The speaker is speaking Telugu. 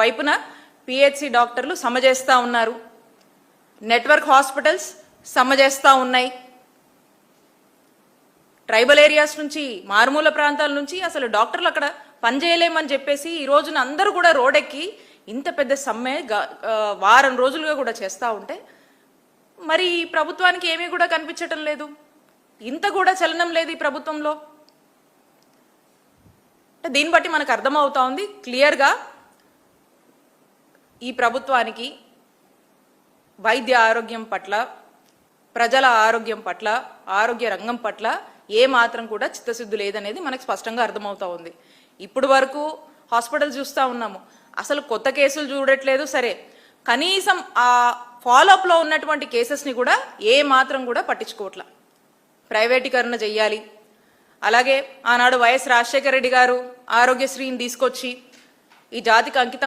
వైపున పిహెచ్సి డాక్టర్లు సమ చేస్తూ ఉన్నారు. నెట్వర్క్ హాస్పిటల్స్ సమ చేస్తూ ఉన్నాయి. ట్రైబల్ ఏరియాస్ నుంచి మారుమూల ప్రాంతాల నుంచి అసలు డాక్టర్లు అక్కడ పనిచేయలేమని చెప్పేసి ఈ రోజున అందరూ కూడా రోడెక్కి ఇంత పెద్ద సమ్మె వారం రోజులుగా కూడా చేస్తూ ఉంటే మరి ఈ ప్రభుత్వానికి ఏమీ కూడా కనిపించటం లేదు. ఇంత కూడా చలనం లేదు ఈ ప్రభుత్వంలో. అంటే దీన్ని బట్టి మనకు అర్థమవుతా ఉంది. క్లియర్గా ఈ ప్రభుత్వానికి వైద్య ఆరోగ్యం పట్ల ప్రజల ఆరోగ్యం పట్ల ఆరోగ్య రంగం పట్ల ఏ మాత్రం కూడా చిత్తశుద్ధి లేదనేది మనకు స్పష్టంగా అర్థమవుతా ఉంది. ఇప్పుడు వరకు హాస్పిటల్ చూస్తూ ఉన్నాము. అసలు కొత్త కేసులు చూడట్లేదు సరే. కనీసం ఆ ఫాలోఅప్లో ఉన్నటువంటి కేసెస్ని కూడా ఏ మాత్రం కూడా పట్టించుకోవట్లా. ప్రైవేటీకరణ చెయ్యాలి. అలాగే ఆనాడు వైఎస్ రాజశేఖర రెడ్డి గారు ఆరోగ్యశ్రీని తీసుకొచ్చి ఈ జాతికి అంకితం